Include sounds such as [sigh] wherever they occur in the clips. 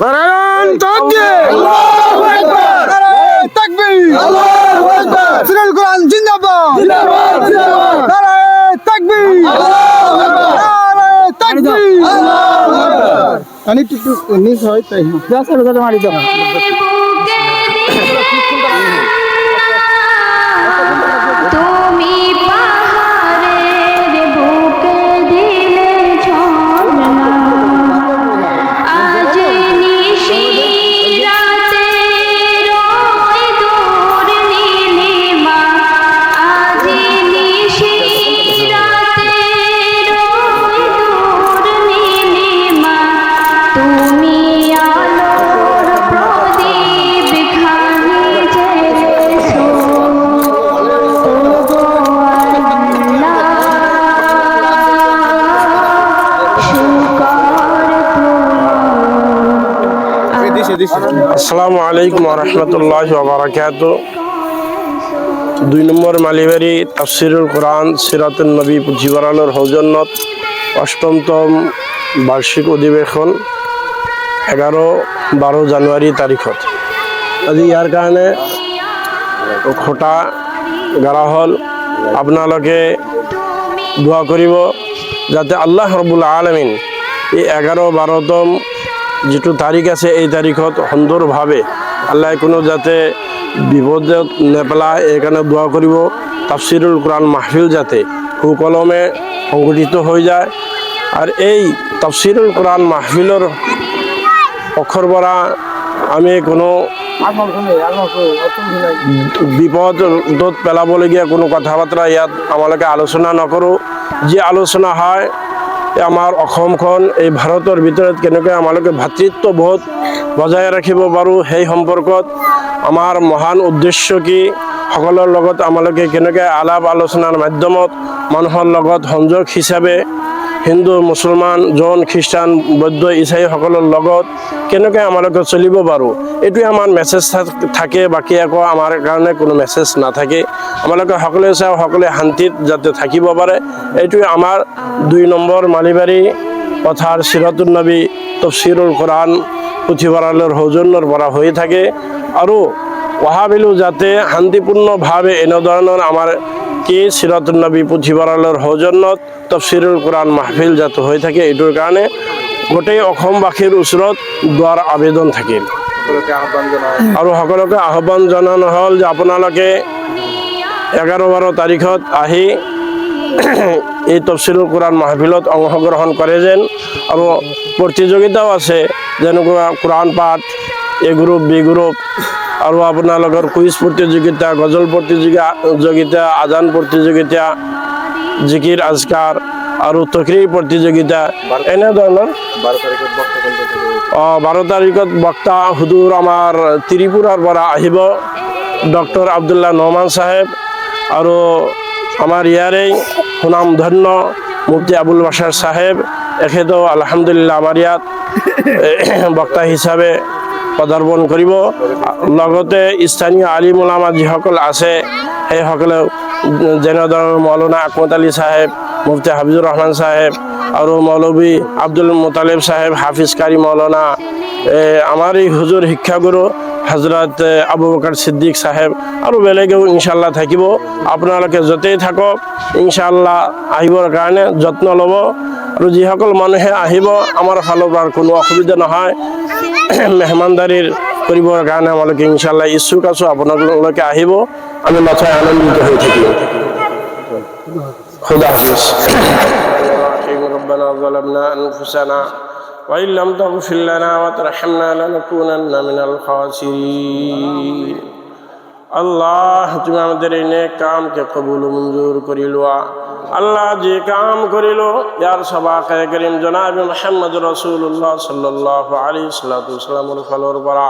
নারায়ণ সিরাল কোরআন জিন্দাবাদ জিন্দাবাদ জিন্দাবাদ নারায়ণ তাকবীর আল্লাহু আকবার আসসালামু আলাইকুম রহমতুল্লাহ বারাকাত দুই নম্বর মালিবাড়ি তাফসিরুল কোরআন সিরাতুল নবী পুঁথিবারালোর সৌজন্যত। অষ্টমতম বার্ষিক অধিবেশন এগারো বারো জানুৱাৰী তাৰিখত আজি ইয়াৰ কাৰণে খোটা গাৰা হ'ল। আপোনালোকে দোয়া কৰিব যাতে আল্লাহ রবুল আলমিন এই এগারো বারোতম যিটো তাৰিখ আছে, এই তাৰিখত সুন্দৰভাৱে আল্লাহ কোনো যাতে বিপদত নেপেলায়, এইকাৰণে দোয়া কৰিব। তাফসিরুল কোরআন মাহফিল যাতে সুকলমে সংগঠিত হৈ যায়। আৰু এই তাফসিরুল কোরআন মাহফিলৰ পক্ষৰ আমি কোনো বিপদত পেলাবলগীয়া কোনো কথা ইয়াত আমালোকে আলোচনা নকৰোঁ। যি আলোচনা হয় আমাৰ অসমখন, এই ভাৰতৰ ভিতৰত কেনেকৈ আমালোকে ভাতৃত্ববোধ বজাই ৰাখিব পাৰোঁ সেই সম্পৰ্কত আমাৰ মহান উদ্দেশ্য কি? সকলৰ লগত আমালোকে কেনেকৈ আলাপ আলোচনাৰ মাধ্যমত মানুহৰ লগত সংযোগ হিচাপে হিন্দু মুছলমান জৈন খ্ৰীষ্টান বৌদ্ধ ইছাইসকলৰ লগত কেনেকৈ আমালোকে চলিব পাৰোঁ? এইটোৱে আমাৰ মেছেজ থাকে, বাকী আকৌ আমাৰ কাৰণে কোনো মেছেজ নাথাকে। আমালোকে সকলোৱে চাওঁ সকলোৱে শান্তিত যাতে থাকিব পাৰে। এইটোৱে আমাৰ দুই নম্বৰ মালিবাৰী পথাৰ চিৰাতুল নবী তফচিৰুল কোৰআন পুথিভঁৰালৰ সৌজন্যৰ পৰা হৈ থাকে। আৰু অহাবিলো যাতে শান্তিপূৰ্ণভাৱে এনেধৰণৰ আমাৰ কি চিৰাতুল নবী পুথিভঁৰালৰ সৌজন্যত তফচিৰুল কোৰআন মাহফিল যাতে হৈ থাকে এইটোৰ কাৰণে গোটেই অসমবাসীৰ ওচৰত দুৱাৰ আবেদন থাকিল আৰু সকলোকে আহ্বান জনানো হ'ল যে আপোনালোকে এঘাৰ বাৰ তাৰিখত আহি এই তফচিলুল কোরআন মাহফিলত অংশগ্ৰহণ কৰে যেন। আৰু প্ৰতিযোগিতাও আছে, যেনেকুৱা কোরআন পাঠ, এ গ্ৰুপ, বি গ্ৰুপ আৰু আপোনালোকৰ কুইজ প্ৰতিযোগিতা গজল প্ৰতিযোগিতা আজান প্ৰতিযোগিতা জিকিৰ আজকাৰ আৰু তকৰিৰ প্ৰতিযোগিতা এনেধৰণৰ অঁ বাৰ তাৰিখত বক্তা হুদুৰ আমাৰ ত্ৰিপুৰাৰ পৰা আহিব ডক্টৰ আব্দুল্লাহ নহমান চাহেব আৰু আমাৰ ইয়াৰেই সুনামধন্য মুফতি আবুল বাছাৰ চাহেব। এখেতেও আলহামদুলিল্লাহ আমাৰ ইয়াত বক্তা হিচাপে পদাৰ্পণ কৰিব লগতে স্থানীয় আলিম ওলামা যিসকল আছে সেইসকলেও যেনেধৰণৰ মৌলানা আকমত আলী চাহেব, মুফতি হাফিজুৰ ৰহমান চাহেব আৰু মৌলবী আব্দুল মুতালিব চাহেব, হাফিজ কাৰী মৌলানা আমাৰ এই হুজুৰ শিক্ষাগুৰু হজৰত আবু বকাৰ সিদ্দিক চাহেব আৰু বেলেগেও ইনশাল্লাহ থাকিব আপোনালোকে য'তেই থাকক ইনশাল্লাহ আহিবৰ কাৰণে যত্ন ল'ব আৰু যিসকল মানুহে আহিব আমাৰ ফালৰ পৰা কোনো অসুবিধা নহয় [clears throat] মেহমানদাৰীৰ কৰিবৰ কাৰণে আমালোকে ইনশাল্লাহ ইচ্ছুক আছোঁ আপোনালোকে আহিব আমি নথৈ আনন্দিত হৈ থাকিম খুদা হাফিজ ربنا ظلمنا أنفسنا وإن لم تغفر لنا وترحمنا لنكونن من الخاسرين আল্লাহ তুমি আমাদের এই নেক কামকে কবুল ও মঞ্জুর করি লোয়া আল্লাহ যে কাম করিল ইয়ার সবাকে করিম জনাব মোহাম্মদ রসুল্লাহ সাল্লাহ আলী সাল্লাতুসাল্লামর ফলর পরা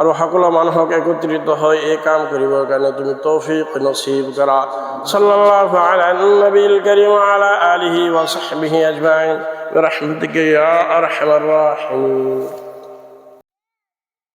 আৰু সকলো মানুহক একত্ৰিত হৈ এই কাম কৰিবৰ কাৰণে তুমি তৌফিক নচিব কৰা চল্লাহ নবিল কৰিম আলা আলিহি ওয়াসবিহি আজমাইন। রহমতিকে ইয়া আরহামার রাহিম